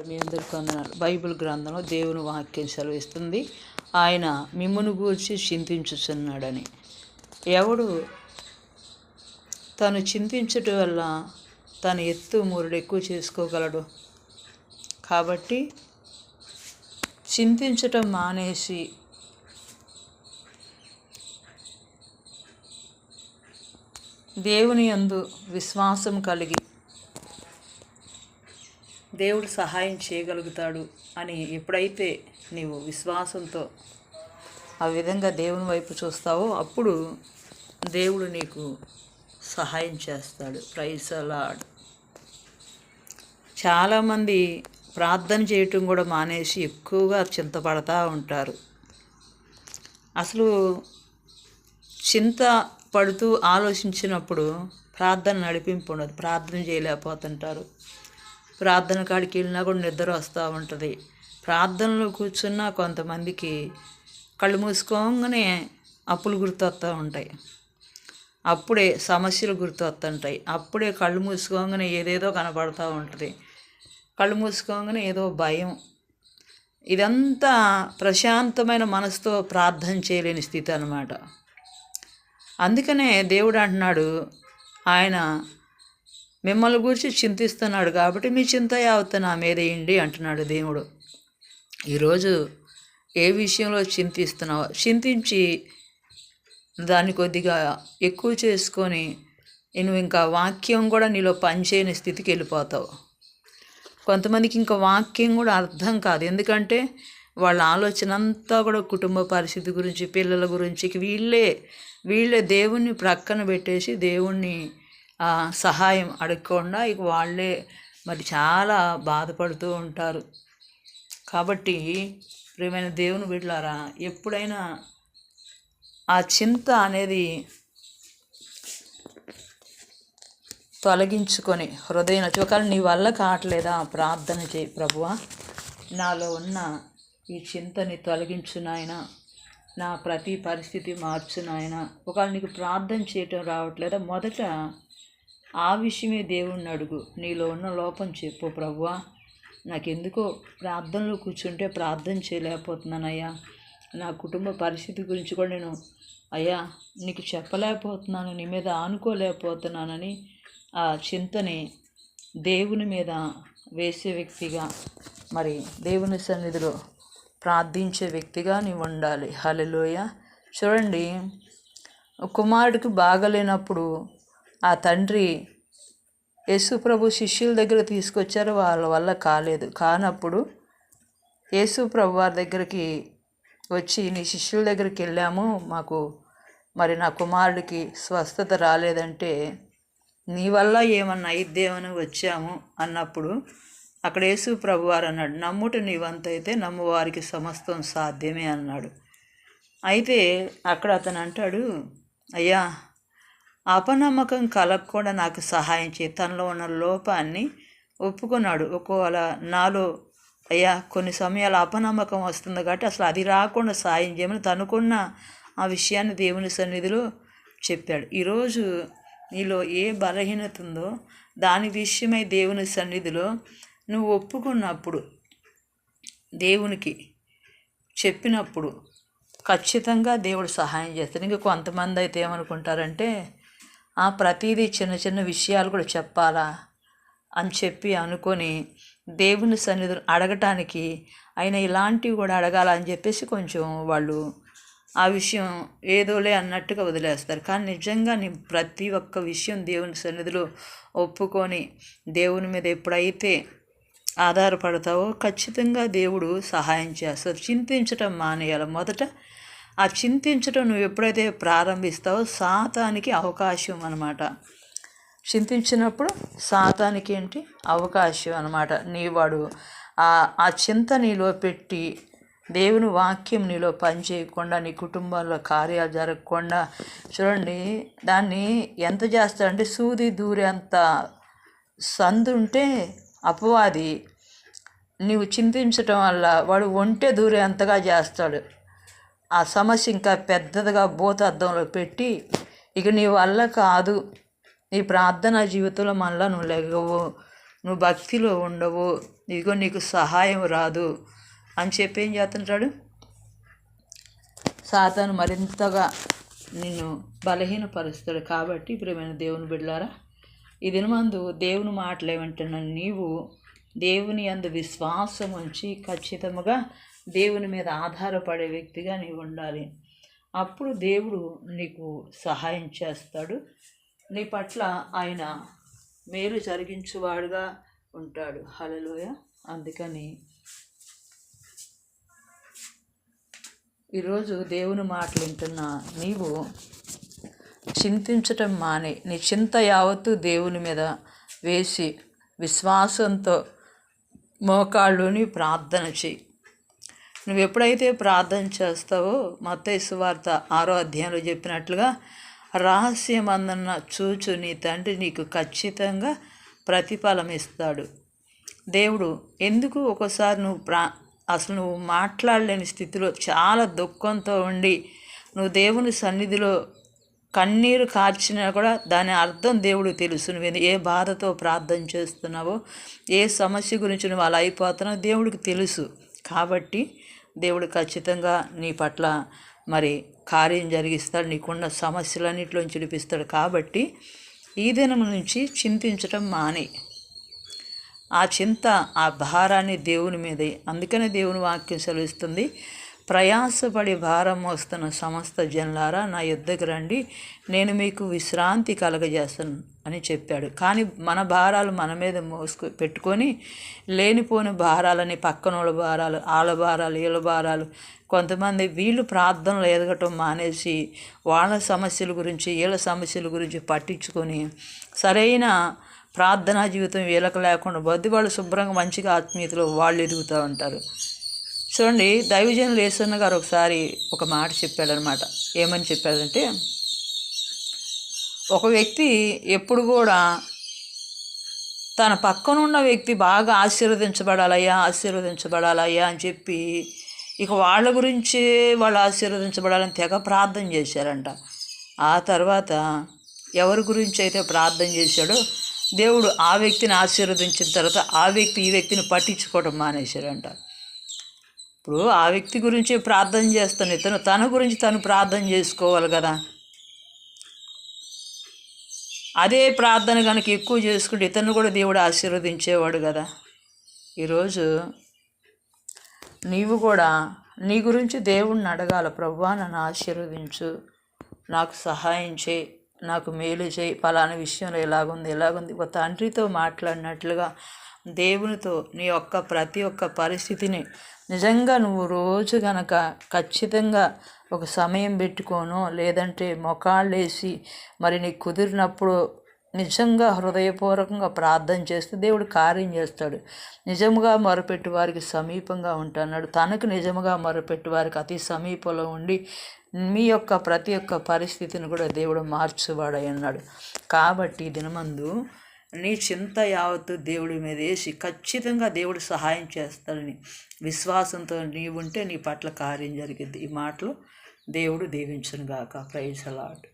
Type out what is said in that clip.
వందనాలు మీ అందరికీ వందనాలు బైబిల్ గ్రంథంలో దేవుని వాక్యం సెలవిస్తుంది. ఆయన మిమ్మను గూర్చి చింతించుచున్నాడని. ఎవడు తను చింతించటం వల్ల తన ఎత్తు మూరుడు ఎక్కువ చేసుకోగలడు? కాబట్టి చింతించటం మానేసి దేవుని యందు విశ్వాసం కలిగి దేవుడు సహాయం చేయగలుగుతాడు అని ఎప్పుడైతే నీవు విశ్వాసంతో ఆ విధంగా దేవుని వైపు చూస్తావో అప్పుడు దేవుడు నీకు సహాయం చేస్తాడు. ప్రైజ్ చాలామంది ప్రార్థన చేయటం కూడా మానేసి ఎక్కువగా చింతపడతా ఉంటారు. అసలు చింత పడుతూ ఆలోచించినప్పుడు ప్రార్థన నడిపింపు ఉండదు. ప్రార్థన చేయలేకపోతుంటారు. ప్రార్థన కాడికి వెళ్ళినా కూడా నిద్ర వస్తూ ఉంటుంది. ప్రార్థనలో కూర్చున్నా కొంతమందికి కళ్ళు మూసుకోగానే అప్పులు గుర్తొస్తూ ఉంటాయి. అప్పుడే సమస్యలు గుర్తొస్తుంటాయి. అప్పుడే కళ్ళు మూసుకోగానే ఏదేదో కనపడుతూ ఉంటుంది. కళ్ళు మూసుకోగానే ఏదో భయం. ఇదంతా ప్రశాంతమైన మనసుతో ప్రార్థన చేయలేని స్థితి అన్నమాట. అందుకనే దేవుడు అంటున్నాడు ఆయన మిమ్మల్ని గురించి చింతిస్తున్నాడు కాబట్టి మీ చింత యావత్తు నా మీద వేయండి అంటున్నాడు దేవుడు. ఈరోజు ఏ విషయంలో చింతిస్తున్నావో చింతించి దాన్ని కొద్దిగా ఎక్కువ చేసుకొని నువ్వు ఇంకా వాక్యం కూడా నీలో పనిచేయని స్థితికి వెళ్ళిపోతావు. కొంతమందికి ఇంకా వాక్యం కూడా అర్థం కాదు. ఎందుకంటే వాళ్ళ ఆలోచన అంతా కూడా కుటుంబ పరిస్థితి గురించి పిల్లల గురించి వీళ్ళే వీళ్ళే దేవుణ్ణి ప్రక్కన పెట్టేసి దేవుణ్ణి సహాయం అడగకుండా ఇక వాళ్ళే మరి చాలా బాధపడుతూ ఉంటారు. కాబట్టి ప్రియమైన దేవుని బిడ్డలారా ఎప్పుడైనా ఆ చింత అనేది తొలగించుకొని హృదయం ఒకవేళ నీ వల్ల కావట్లేదా ప్రార్థన చేయి ప్రభువా. నాలో ఉన్న ఈ చింతని తొలగించు నాయన. నా ప్రతి పరిస్థితి మార్చు నాయన. ఒకవేళ నీకు ప్రార్థన చేయటం రావట్లేదా మొదట ఆ విషయమే దేవుణ్ణి అడుగు. నీలో ఉన్న లోపం చెప్పు ప్రభువా. నాకెందుకో ప్రార్థనలో కూర్చుంటే ప్రార్థన చేయలేకపోతున్నానయ్యా. నా కుటుంబ పరిస్థితి గురించి కూడా నేను అయ్యా నీకు చెప్పలేకపోతున్నాను నీ మీద ఆనుకోలేకపోతున్నానని ఆ చింతని దేవుని మీద వేసే వ్యక్తిగా మరి దేవుని సన్నిధిలో ప్రార్థించే వ్యక్తిగా నీవు ఉండాలి. హలలోయ చూడండి కుమారుడికి బాగలేనప్పుడు ఆ తండ్రి యేసుప్రభు శిష్యుల దగ్గర తీసుకొచ్చారు. వాళ్ళ వల్ల కాలేదు. కానప్పుడు యేసుప్రభు వారి దగ్గరికి వచ్చి నీ శిష్యుల దగ్గరికి వెళ్ళాము. మాకు మరి నా కుమారుడికి స్వస్థత రాలేదంటే నీ వల్ల ఏమన్నా అయిద్దేమని వచ్చాము అన్నప్పుడు అక్కడ యేసు ప్రభువారు అన్నాడు నమ్ముట నీవంతైతే నమ్మువారికి సమస్తం సాధ్యమే అన్నాడు. అయితే అక్కడ అతను అంటాడు అయ్యా అపనమ్మకం కలగకుండా నాకు సహాయం చేయి. తనలో ఉన్న లోపాన్ని ఒప్పుకున్నాడు. ఒకవేళ నాలో అయ్యా కొన్ని సమయాలు అపనమ్మకం వస్తుంది కాబట్టి అసలు అది రాకుండా సాయం చేయమని తనుకున్న ఆ విషయాన్ని దేవుని సన్నిధిలో చెప్పాడు. ఈరోజు నీలో ఏ బలహీనత ఉందో దాని విషయమై దేవుని సన్నిధిలో నువ్వు ఒప్పుకున్నప్పుడు దేవునికి చెప్పినప్పుడు ఖచ్చితంగా దేవుడు సహాయం చేస్తాడు. ఇంకా కొంతమంది అయితే ఏమనుకుంటారంటే ప్రతిదీ చిన్న చిన్న విషయాలు కూడా చెప్పాలా అని చెప్పి అనుకొని దేవుని సన్నిధి అడగటానికి ఆయన ఇలాంటివి కూడా అడగాలని చెప్పేసి కొంచెం వాళ్ళు ఆ విషయం ఏదోలే అన్నట్టుగా వదిలేస్తారు. కానీ నిజంగా నీ ప్రతి ఒక్క విషయం దేవుని సన్నిధిలో ఒప్పుకొని దేవుని మీద ఎప్పుడైతే ఆధారపడతావో ఖచ్చితంగా దేవుడు సహాయం చేస్తారు చింతించటం మానేయాలి. మొదట ఆ చింతించడం నువ్వు ఎప్పుడైతే ప్రారంభిస్తావో సాతానికి అవకాశం అనమాట చింతించినప్పుడు సాతానికి ఏంటి? అవకాశం అనమాట నీ వాడు ఆ చింత నీలో పెట్టి దేవుని వాక్యం నీలో పనిచేయకుండా నీ కుటుంబాల్లో కార్యాలు జరగకుండా చూడండి దాన్ని ఎంత చేస్తాడంటే సూది దూరేంత సందు ఉంటే అపవాది నీవు చింతించటం వల్ల వాడు ఒంటే దూరేంతగా చేస్తాడు. ఆ సమస్య ఇంకా పెద్దదిగా భూతార్థంలో పెట్టి ఇక నీ వల్ల కాదు. నీ ప్రార్థన జీవితంలో మళ్ళీ నువ్వు లెగవు నువ్వు భక్తిలో ఉండవు. ఇదిగో నీకు సహాయం రాదు. అని చెప్పి ఏం చేస్తుంటాడు? సాతాను మరింతగా నిన్ను బలహీనపరుస్తాడు. కాబట్టి ప్రేమైన దేవుని బిడ్డలారా ఈ దినమందు దేవుని మాటలు ఏమంటున్నాను నీవు దేవుని అందు విశ్వాసం ఉంచి ఖచ్చితంగా దేవుని మీద ఆధారపడే వ్యక్తిగా నీవు ఉండాలి. అప్పుడు దేవుడు నీకు సహాయం చేస్తాడు. నీ పట్ల ఆయన మేలు జరిగించువాడుగా ఉంటాడు. హలలోయ అందుకని ఈరోజు దేవుని మాటలు వింటున్న నీవు చింతించటం మానే. నీ చింత యావత్తు దేవుని మీద వేసి విశ్వాసంతో మోకాళ్ళుని ప్రార్థన చేయి. నువ్వు ఎప్పుడైతే ప్రార్థన చేస్తావో మత్తయి వార్త ఆరో అధ్యాయంలో చెప్పినట్లుగా రహస్యమందన్న చూచు నీ తండ్రి నీకు ఖచ్చితంగా ప్రతిఫలం ఇస్తాడు. దేవుడు ఎందుకు ఒకసారి నువ్వు ప్రా అసలు నువ్వు మాట్లాడలేని స్థితిలో చాలా దుఃఖంతో ఉండి నువ్వు దేవుని సన్నిధిలో కన్నీరు కార్చినా కూడా దాని అర్థం దేవుడు తెలుసు. నువ్వు ఏ బాధతో ప్రార్థన చేస్తున్నావో ఏ సమస్య గురించి నువ్వు అలా అయిపోతున్నావో దేవుడికి తెలుసు. కాబట్టి దేవుడు ఖచ్చితంగా నీ పట్ల మరి కార్యం జరిగిస్తాడు నీకున్న సమస్యలన్నింటిలోంచి విడిపిస్తాడు. కాబట్టి ఈ దినం నుంచి చింతించటం మానే. ఆ చింత ఆ భారాన్ని దేవుని మీదే. అందుకనే దేవుని వాక్యం సెలవిస్తుంది ప్రయాసపడి భారం మోస్తున్న సమస్త జనులారా నా యుద్ధకు రండి నేను మీకు విశ్రాంతి కలగజేస్తాను. అని చెప్పాడు. కానీ మన భారాలు మన మీద మోసుకు పెట్టుకొని లేనిపోని భారాలని పక్కనోళ్ళ భారాలు ఆళ్ళ భారాలు వీళ్ళ భారాలు కొంతమంది వీళ్ళు ప్రార్థనలు ఎదగటం మానేసి వాళ్ళ సమస్యల గురించి వీళ్ళ సమస్యల గురించి పట్టించుకొని సరైన ప్రార్థనా జీవితం వీళ్ళకి లేకుండా బొద్ది వాళ్ళు శుభ్రంగా మంచిగా ఆత్మీయతలో వాళ్ళు ఎదుగుతూ ఉంటారు. చూడండి దైవజనులు యేసన్న గారు ఒకసారి ఒక మాట చెప్పాడనమాట ఏమని చెప్పాడంటే ఒక వ్యక్తి ఎప్పుడు కూడా తన పక్కనున్న వ్యక్తి బాగా ఆశీర్వదించబడాలయ్యా ఆశీర్వదించబడాలయ్యా అని చెప్పి ఇక వాళ్ళ గురించి వాళ్ళు ఆశీర్వదించబడాలని తెగ ప్రార్థన చేశారంట. ఆ తర్వాత ఎవరి గురించి అయితే ప్రార్థన చేశాడో దేవుడు ఆ వ్యక్తిని ఆశీర్వదించిన తర్వాత ఆ వ్యక్తి ఈ వ్యక్తిని పట్టించుకోవడం మానేశాడంట. ఇప్పుడు ఆ వ్యక్తి గురించి ప్రార్థన చేస్తాను ఇతను తన గురించి తను ప్రార్థన చేసుకోవాలి కదా. అదే ప్రార్థన కనుక ఎక్కువ చేసుకుంటే ఇతను కూడా దేవుడు ఆశీర్వదించేవాడు కదా. ఈరోజు నీవు కూడా నీ గురించి దేవుణ్ణి అడగాల ప్రభా నన్ను ఆశీర్వదించు నాకు సహాయం చేయి నాకు మేలు చేయి పలానా విషయంలో ఎలాగుంది ఎలాగుంది ఒక తండ్రితో మాట్లాడినట్లుగా దేవునితో నీ యొక్క ప్రతి ఒక్క పరిస్థితిని నిజంగా నువ్వు రోజు గనక ఖచ్చితంగా ఒక సమయం పెట్టుకోను లేదంటే మొకాళ్ళేసి మరి నీకు కుదిరినప్పుడు నిజంగా హృదయపూర్వకంగా ప్రార్థన చేస్తే దేవుడు కార్యం చేస్తాడు. నిజముగా మొరపెట్టు వారికి సమీపంగా ఉంటున్నాడు తనకు నిజముగా మొరపెట్టు వారికి అతి సమీపంలో ఉండి మీ యొక్క ప్రతి ఒక్క పరిస్థితిని కూడా దేవుడు మార్చువాడై ఉన్నాడు కాబట్టి దినమందు నీ చింత యావత్తు దేవుడి మీద వేసి ఖచ్చితంగా దేవుడు సహాయం చేస్తాడని విశ్వాసంతో నీవుంటే నీ పట్ల కార్యం జరిగింది ఈ మాటలు దేవుడు దీవించను గాక ప్రైజ్ అలాట్